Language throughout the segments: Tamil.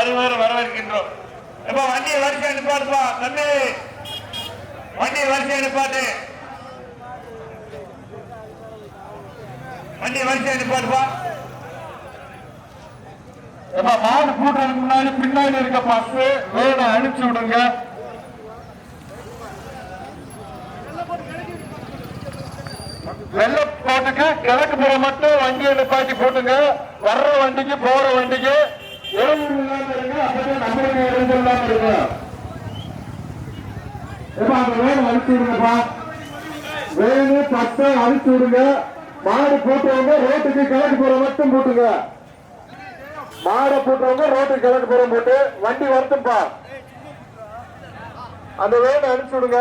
வருவார் வரவேற்கின்றோம். எப்ப வண்டியை வரிசை நிப்பாட்டுப்பா தம்பி. வண்டியை வரிசை நிப்பாட்டு. வண்டியை வரிசை நிப்பாட்டுப்பா. மாடு கூட்டுறதுக்கு முன்னாடி பின்னாடி இருக்க பஸ் வேனை அனுப்பிச்சு விடுங்க. வெள்ளை போட்டுக்கு கிழக்கு புறம் மட்டும் வண்டியை நிப்பாட்டி போட்டுங்க. வர்ற வண்டிக்கு போற வண்டிக்கு. இறங்கு இல்லாம இருங்க அப்பதான் நம்மளுக்கு இறங்கு இல்லாம இருங்க. ஏப்பா, அந்த வேனை அனுப்பிச்சு விடுங்கப்பா. வேணு பத்தை அனுப்பிச்சு விடுங்க. மாடு போட்டுறவங்க ரோட்டுக்கு கிழக்கு புறம் மட்டும் போட்டுங்க. மாடை போட்டவங்க ரோட்டுக்கு கிழக்கு புறம் போட்டு வண்டி வரட்டும்பா. அந்த வேனை அனுப்பிச்சு விடுங்க.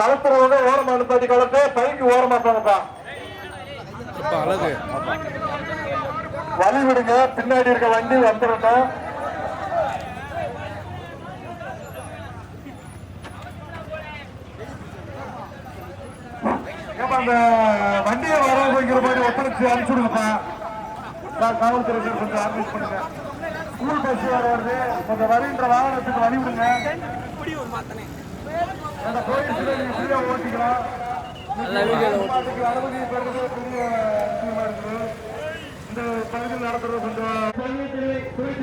கலத்துறவங்க ஓரமா அனுப்பாதி கலத்து பைக்கு ஓரமா போங்கப்பா. அழகு. வழி விடுங்க பின்னாடி இருக்க வண்டி ஏப்பா, அந்த வண்டியை வர வைக்கிற மாதிரி ஒப்படைச்சு அனுப்பிச்சு விடுங்கப்பா. சார் காவல்துறை கொஞ்சம் ஆர்கனைஸ் பண்ணுங்க. ஸ்கூல் பஸ் வேற வருது. கொஞ்சம் வருகின்ற வாகனத்துக்கு வழி விடுங்க அந்த நீங்க ஃப்ரீயா ஓட்டிக்கலாம். அனுமதி பெறுறது பெரிய விஷயமா இருக்குது இந்த பகுதியில் நடத்துறது கொஞ்சம் பள்ளிகளை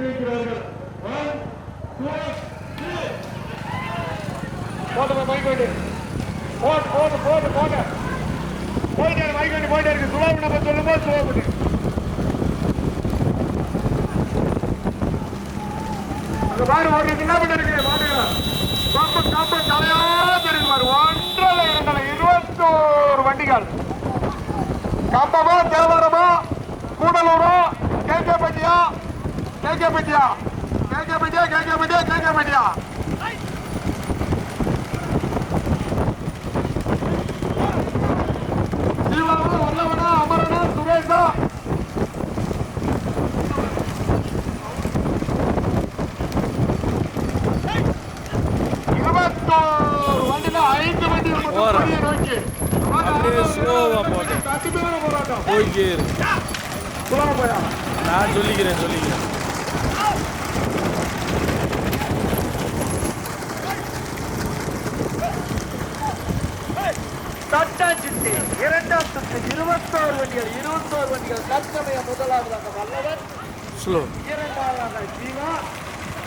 வைக்கிறார்கள். மைக் போட்டு போட்டு போட்டு போட்டு போயிட்டே மைக் போயிட்டே இருக்கு. சுலா நம்ம சொல்லும் போது அந்த பாரு ஒரு கிலோமீட்டர் இருக்கு? பாருங்க. காப்பு காப்பு தலையா தெரியுது பாரு. ஒன்றரை இரண்டரை இருபத்தோரு வண்டிகள். கம்பமா தேவாரமா? கூடலூரா கேகேபட்டியா கேகேபட்டியா கேகேபட்டியா கேகேபட்டியா கேகேபட்டியா ஜீவாவா வல்லவனா அமரனா சுரேஷா? இருபத்தோரு வண்டில ஐந்து வண்டி மட்டும் போறா. வெளியே நோக்கி. அப்படியே ஸ்லோவா போட்டு கடுமையான போராட்டம். போய்க்கே இருக்கு. சுலப போயா? நான் சொல்லிக்கிறேன் சொல்லிக்கிறேன். தட்டாஞ்சிட்டு இரண்டாம் சுற்று இருபத்தோரு வண்டிகள் இருபத்தோரு வண்டிகள். தற்சமய முதலாவதாக வல்லவர். ஸ்லோ இரண்டாவதாக ஜீவா.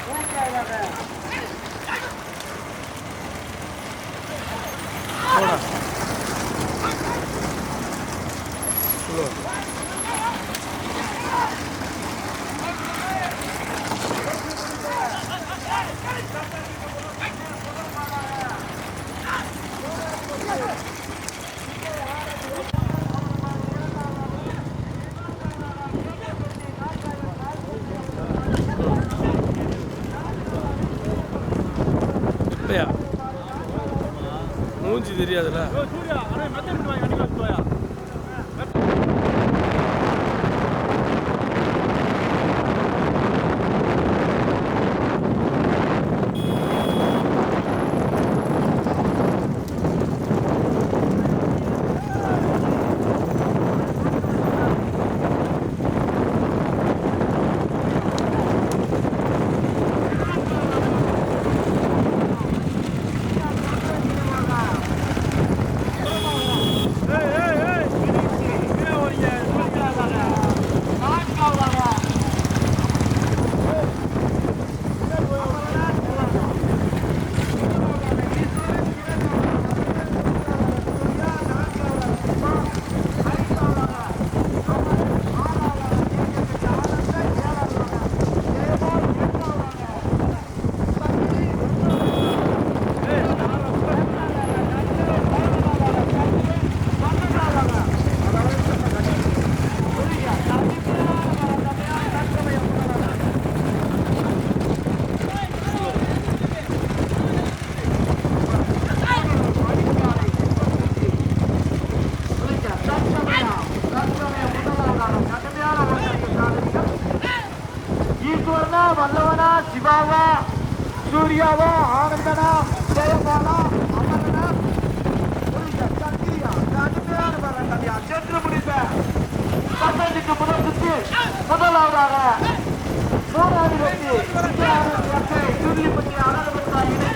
மூன்றாவதாக ஸ்லோ தெரியாதுல்ல வல்லவனா சிவாவா சூர்யாவா ஆனந்தனா ஜெயபாலா அமரனா. சென்று முடிப்பேன் முதல் சுற்று முதலாவதாக மூணாவது வெற்றி. சுருளிப்பட்டி அனந்தபுரத்தாயினை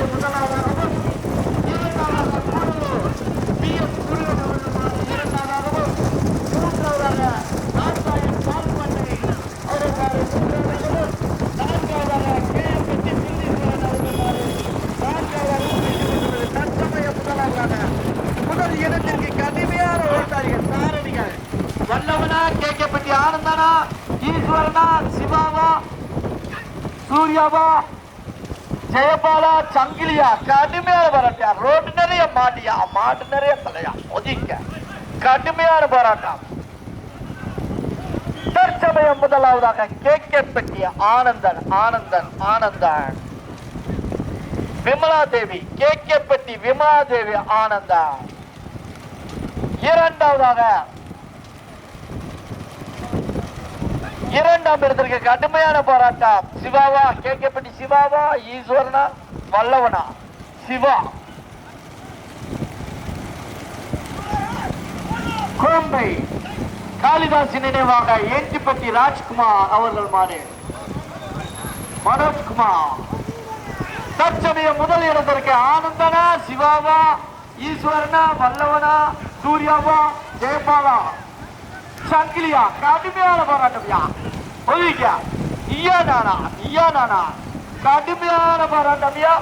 நானும் ஈஸ்வரனா? சிவாவா? சூர்யாவா? ஜெயபாலா? சங்கிலியா? கடுமையான போராட்டம் ரோடு நிறைய மாட்டியா? மாட்டு நிறைய தலையா? ஒதுங்க. கடுமையான போராட்டம். தற்சமயம் முதலாவதாக கே பெட்டிய ஆனந்தன் ஆனந்தன் ஆனந்தன். விமலா தேவி கே பெட்டி விமலா தேவி ஆனந்தன். இரண்டாவதாக இரண்டாம் இடத்திற்கு கடுமையான போராட்டம். சிவாவா கேட்கப்பட்டி சிவாவா ஈஸ்வரனா வல்லவனா? சிவா. கோம்பை காளிதாசி நினைவாக ஏற்றிப்பட்டி ராஜ்குமார் அவர்கள் மாறு. மனோஜ்குமார். தற்சமய முதல் இடத்திற்கு ஆனந்தனா சிவாவா ஈஸ்வரனா வல்லவனா சூர்யாவா ஜெயபாலா. சங்கிலியா கடுமையான போராட்டம்யா ஒதுக்க நீயா நானா? நீயா நானா? கடுமையான போராட்டம்யா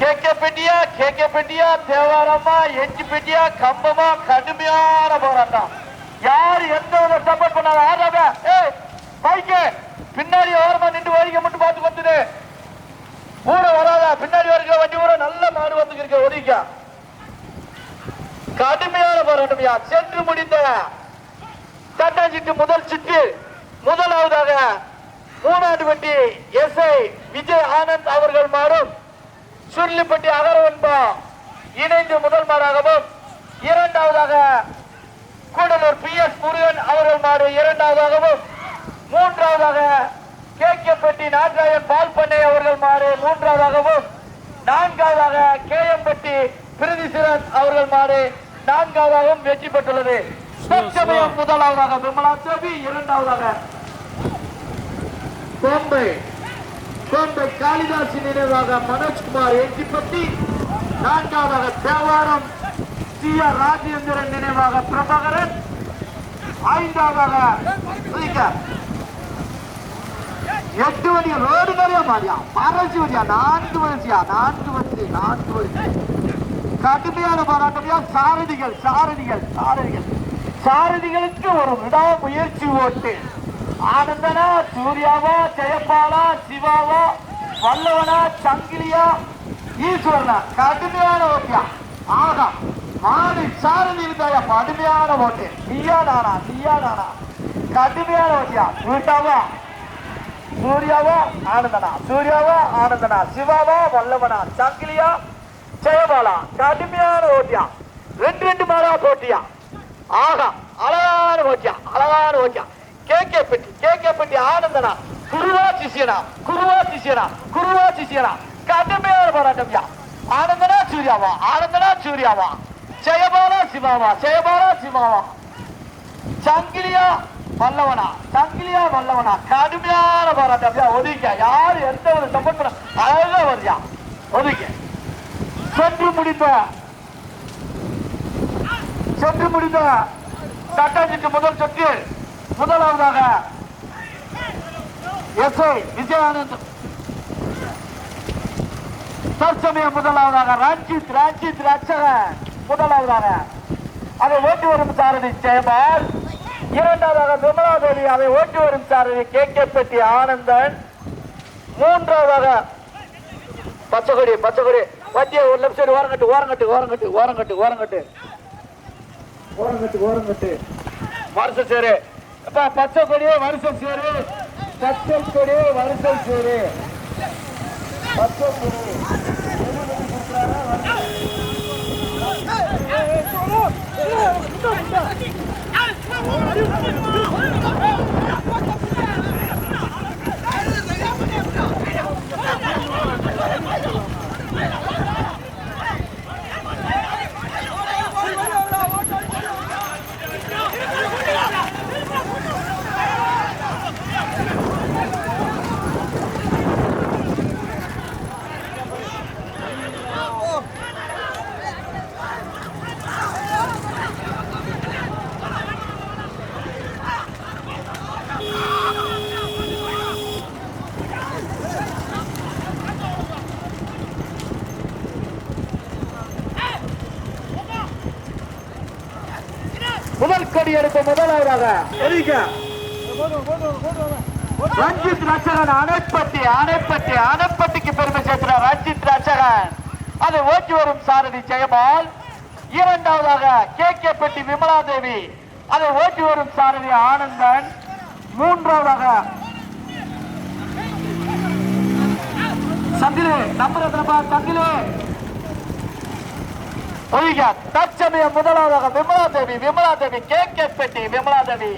கேக்க பெட்டியா கேக்க பெட்டியா தேவாரமா? எஞ்சி பெட்டியா கம்பமா? கடுமையான போராட்டம். யார் எந்த ஒரு சப்போர்ட் பண்ணாத ஆறாத. ஏய் பைக்கு பின்னாடி ஓரமா நின்று வரிக்க மட்டும் பார்த்து வந்துடு ஊர வராத. பின்னாடி வரைக்கும் வண்டி ஊர நல்ல மாடு வந்து இருக்க. ஒதுக்க கடுமையான போராட்டம்யா சென்று முடிந்த தட்டாஞ்சிட்டு முதல் சுற்று முதலாவதாக மூணாண்டுபட்டி எஸ்ஐ விஜய் ஆனந்த் அவர்கள் மாறும். சுருளிப்பட்டி அகரவன்பா இணைந்து முதல் மாறாகவும் இரண்டாவதாக கூடலூர் பி எஸ் முருகன் அவர்கள் மாறு இரண்டாவதாகவும். மூன்றாவதாக கே கே பெட்டி நாகராயன் பால் பண்ணை அவர்கள் மாறு மூன்றாவதாகவும். நான்காவதாக கே எம் பெட்டி பிரதிசிரன் அவர்கள் மாறு நான்காவதாகவும் வெற்றி பெற்றுள்ளது. தற்சமயம் முதலாவதாக விமலா தேவி இரண்டாவதாக கோம்பை கோம்பை காளிதாசி நினைவாக மனோஜ்குமார் எஞ்சிப்பட்டி நான்காவதாக தேவாரம். சி ஆர் ராஜேந்திரன் நினைவாக பிரபாகரன். ஐந்தாவதாக எட்டு மணி ரோடு நிறைய மாதிரியா மறைச்சு வரியா நான்கு வரிசையா? நான்கு வரிசை நான்கு வரிசை. கடுமையான போராட்டமையா சாரதிகள் சாரதிகள் சாரதிகள். சாரதிகளுக்கு ஒரு விடாமுயற்சி ஓட்டு. ஆனந்தனா சூர்யாவா ஜெயபாலா சிவாவா வல்லவனா சங்கிலியா ஈஸ்வரனா கடுமையான ஓட்டியா? ஆகா மாறி சாரதி இருந்தாயா கடுமையான ஓட்டு. நீயா நானா? நீயா நானா? கடுமையான ஓட்டியா? வீட்டாவா? சூர்யாவா? ஆனந்தனா. சூர்யாவா? ஆனந்தனா. சிவாவா? வல்லவனா? சங்கிலியா? ஜெயபாலா? கடுமையான ஓட்டியா? ரெண்டு ரெண்டு மாடா போட்டியா? ஆகா அழகான ஓட்டியா? அழகான ஓட்டியா? K K Petti K K Petti ஆனந்தனா குருவா சிஷியனா குருவா சிஷியனா குருவா சிஷியனா. கடுமையான போராட்டம்யா ஆனந்தனா சூர்யாவா ஆனந்தனா சூர்யாவா. ஜெயபாலா சிவாவா ஜெயபாலா சிவாவா. சங்கிலியா வல்லவனா சங்கிலியா வல்லவனா. கடுமையான போராட்டம் ஒதுக்க யாரு எந்த ஒரு சப்போர்ட் பண்ண அழகா வருயா ஒதுக்க சென்று முடித்த சென்று முடித்த தட்டாஞ்சிட்டு முதல் சொத்து முதலாவதாக எஸ் ஐ விஜயானந்த். தற்சமயம் முதலாவதாக ரஞ்சித் ரஞ்சித் ரட்சகன் முதலாவதாக. அதை ஓட்டி வரும் சாரதி ஜெயபால். இரண்டாவதாக விமலாதேவி அதை ஓட்டி வரும் சாரதி கே கே பெட்டி ஆனந்தன். மூன்றாவதாக பச்சைக்கொடி பச்சைக்கொடி வண்டியை ஒரு லெஃப்ட் சைடு ஓரங்கட்டு ஓரங்கட்டு ஓரங்கட்டு ஓரங்கட்டு ஓரங்கட்டு. ஓரங்கட்டு ஓரங்கட்டு. வருஷ சேரு. அப்பா பச்சை கொடி வருஷம் சேரு பச்சை கொடி வருஷம் சேரு பச்சை கொடி முதல் கொடி எடுப்பு முதலாவதாக ரஞ்சித் ரச்சகன் அணைப்பட்டி அணைப்பட்டி அணைப்பட்டிக்கு பெருமை சேர்க்கிறார் ரஞ்சித் ரச்சகன் அதை ஓட்டி வரும் சாரதி ஜெயபால். இரண்டாவதாக கே கே பெட்டி விமலா தேவி. அதை ஓட்டி வரும் சாரதி ஆனந்தன். மூன்றாவதாக சந்திலே நம்பர் சந்திலே. சந்திரு தற்சமயம் முதலாவதாக விமலா தேவி விமலா தேவி கே கே பெட்டி விமலா தேவி.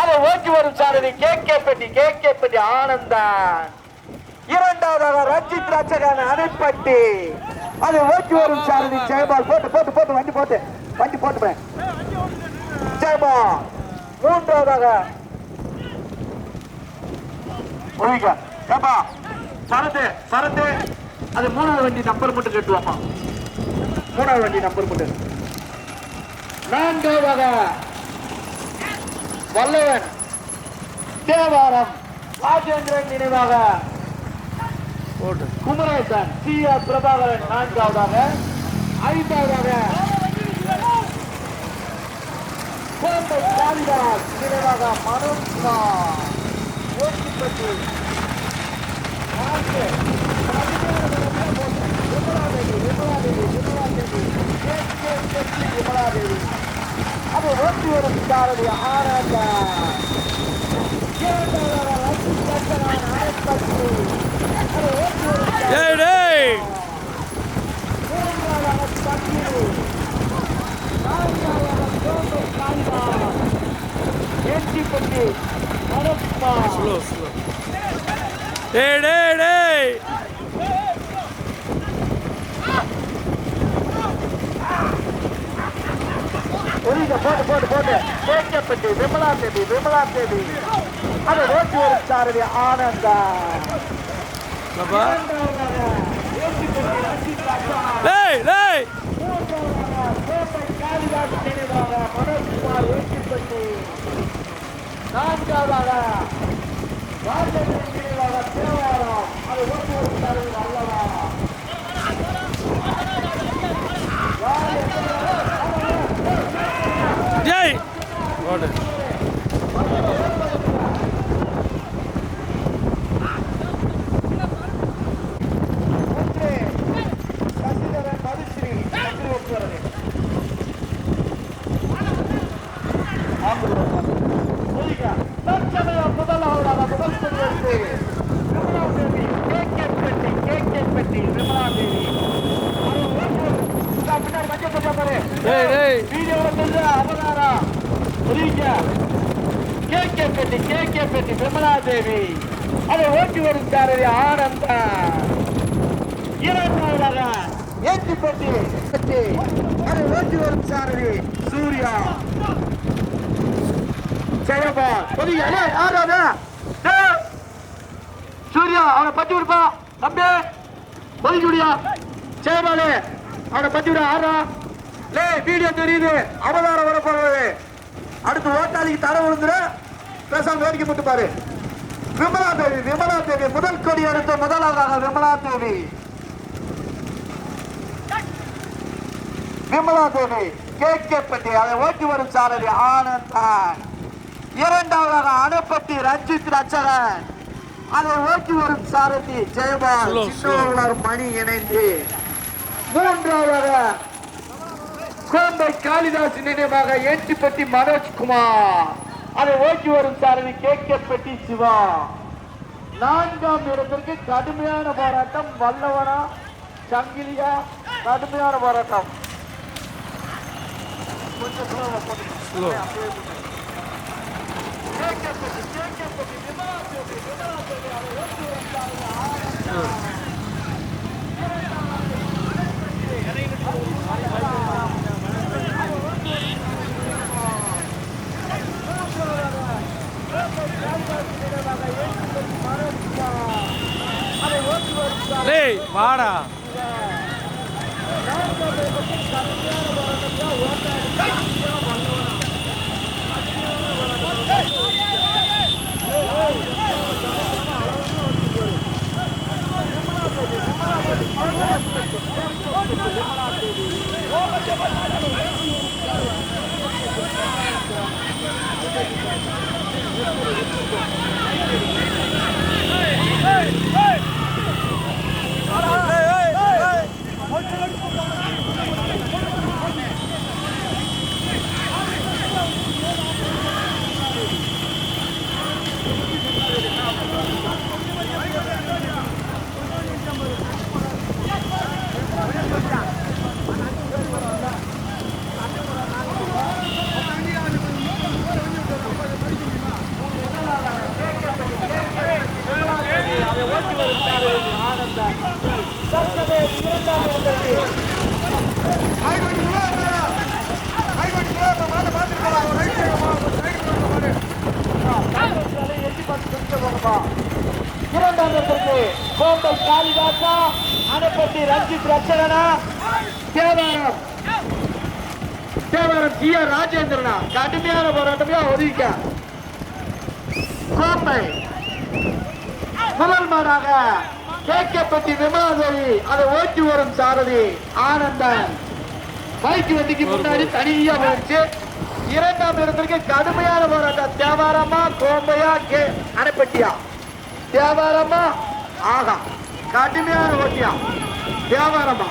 அதை ஓட்டி வரும் சாரதி K K Petti K K Petti Anandan. இரண்டாவதாக ரஞ்சித் ரச்சகன் அணைப்பட்டி. அதை ஓட்டி வரும் சாரதி. ஜெயபால் போட்டு போட்டு போட்டு வண்டி போட்டு. வண்டி போட்டு ஜெயபால் மூன்றாவதாக. ஒழிக சரத்து சரத்து. அது மூணாவது வண்டி நம்பர் மட்டும் கட்டுவாமா? மூணாவது வண்டி நம்பர் மட்டும். நான்காவதாக. வல்லவன். தேவாரம். ராஜேந்திரன் நினைவாக. குமரேசன் சி ஆர் பிரபாகரன் நான்காவதாக ஐந்தாவதாக கோம்பை காளிதாஸ் நினைவாக மனோஜ்குமார் ஓட்டிப்பட்டி நான்கு விமலாதேவி கே கே பெட்டி விமலாதேவி அது ஓட்டி வரும் சாரதி ஆனந்த இரண்டாவதாக லட்சுமி சக்கரான் அரைப்பட்டி அது ஓட்டி வரும் சாரதி டேய் டேய் மூன்றாவதாக தண்ணீர் நான்காவதாக கோம்பை காளிதாஸ் ஏற்றிப்பட்டி மனோஜ்குமார் ஸ்லோ ஸ்லோ டேய் டேய் டேய் ஒளிங்க போட்டு போட்டு போட்டு கேட்கப்பட்டு விமலா தேவி விமலா தேவி அதை ஓட்டி ஒரு சாரதி ஆனந்தா பாப்பா டேய் டேய் நான்காவதாக ராஜேந்திரன் நினைவாக தேவாரம் அதை ஓட்டி ஒரு சாரதி அல்லவா டேய் போட்டு ஒன்று சசிதரன் மதுஸ்ரீ சந்திர ஓட்டுவது தற்சமயம் முதலாவதாக முதல் பரிவர்த்து Vimala Devi K K Petti K K Petti Vimala Devi பின்னாடி மஞ்சள் பச்சை பாரு டேய் டேய் வீடியோவில் தெரிஞ்ச அவதாரா புரியுங்க K K Petti K K Petti Vimala Devi அதை ஓட்டி வரும் ஆனந்தா இரண்டாவதாக ஏற்றி பெட்டி அதை ஓட்டி வரும் சாரதி சூர்யா ஜெயபா புரியுங்க ஏய், சூர்யா அவனை பத்தி விடுப்பா தம்பி ஒதுக்கி விடியா ஜெயபாலு அவனை பத்தி விட ஆறா. லே வீடியோ தெரியுது. அவதாரம் வர போறது அடுத்து ஓட்டாளிக்கு தர விழுந்துரு பேசாம வேடிக்கை போட்டு பாரு. விமலா தேவி விமலா தேவி முதல் கொடி எடுத்த முதலாவதாக விமலா தேவி. விமலா தேவி கேட்கப்பட்டி அதை ஓட்டி வரும் சாரதி ஆனந்தான். இரண்டாவதாக அணைப்பட்டி ரஞ்சித் ரச்சகன். அதை ஓட்டி வரும் சாரதி ஜெயபால். சின்னோர் மணி இணைந்து. மூன்றாவதாக கோம்பை காளிதாஸ் நினைவாக ஏற்றிப்பட்டி மனோஜ்குமார். அதை ஓட்டி வரும் சாரதி கே கே பெட்டி சிவா நான்காம் இடத்திற்கு கடுமையான போராட்டம் வல்லவனா சங்கிலியா கடுமையான போராட்டம் கொஞ்சம் Guadalajara. இரண்டாம் இடத்திற்கு கோட்டை காளிதாசா அணைப்பட்டி ரஞ்சித் ரச்சகனா தேவாரம். தேவாரம் ஜி ஆர் ராஜேந்திரனா? கடுமையான போராட்டமே ஒதுக்க கோப்பை முதல் மாடாக கேட்கப்பட்டி விமானதேவி அதை ஓட்டி வரும் சாரதி ஆனந்தன். பைக் வண்டிக்கு முன்னாடி தனியா போயிடுச்சு. இரண்டாம் இடத்திற்கு கடுமையான போராட்டம். தேவாரமா கோம்பையா கே அணைப்பட்டியா? தேவாரமா ஆகா. கடுமையான ஓட்டியா தேவாரமா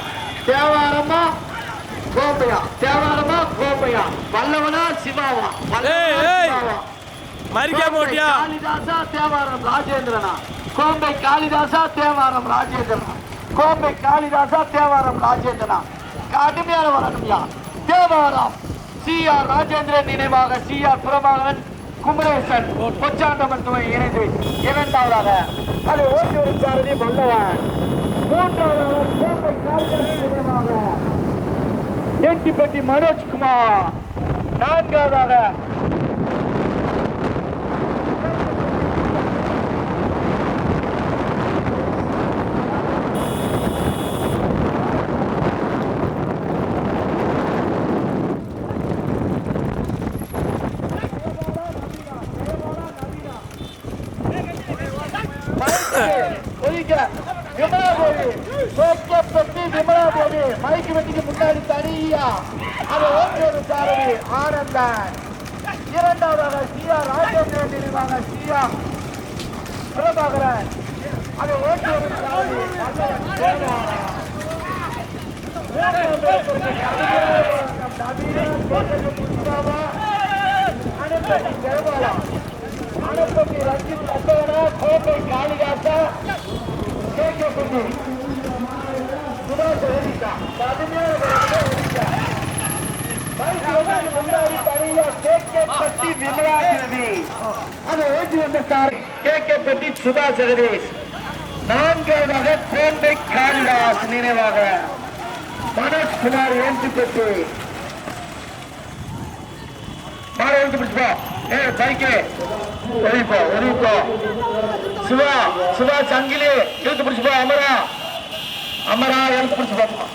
தேவாரமா கோம்பையா. தேவாரமா கோம்பையா. வல்லவனா சிவாவா. வல்லவனா, ஏய், ஏய். சிவாவா? மறிக்காம ஓட்டியா காளிதாசா தேவாரம் ராஜேந்திரனா? கோம்பை காளிதாசா தேவாரம் ராஜேந்திரனா? கோம்பை காளிதாசா தேவாரம் ராஜேந்திரனா? கடுமையான வரணும்யா தேவாரம் சி ஆர் ராஜேந்திரன் நினைவாக சி ஆர் பிரபாகரன் குமரேசன் பொச்சாண்டமன் துணை இணைந்து இரண்டாவதாக. அது ஓட்டி ஒரு சாரதி வல்லவன். மூன்றாவதாக கோம்பை காளிதாசன் நினைவாக. ஏட்டிப்பட்டி மனோஜ்குமார். நான்காவதாக ஒலிக்க விமலா மைக்கு வெட்டிக்கு முன்னாடி தனியா அதை ஓட்டி ஒரு சாரதி ஆனந்தன் இரண்டாவதாக சியா ராஜேந்திரன் நினைவாக சியா பிரபாகரன் அதை ஓட்டி ஒரு சாரதி தேவாலா அனுப்பட்டி ரஞ்சித் அத்தவனா கோட்டை காளிதாசா கேட்கப்பட்டி சுபாஷ் ஒலிக்கா கடுமையான விளையாட்டு ஒலிக்கா பைக் வந்து முன்னாடி தனியா கேட்கப்பட்டி விமலா தேவி அதை ஓட்டி வந்த சார் கேட்கப்பட்டி சுதா ஜெகதீஷ் நான்காவதாக கோட்டை காளிதாஸ் நினைவாக மனோஜ்குமார் ஏந்துப்பட்டு மாற எழுத்து பிடிச்சுப்பா ஏ பைக்கு ஒழிப்பா ஒழிப்பா. சிவா சிவா சங்கிலி. எழுத்து போ அமரா. அமரா எழுத்து பிடிச்சுப்பா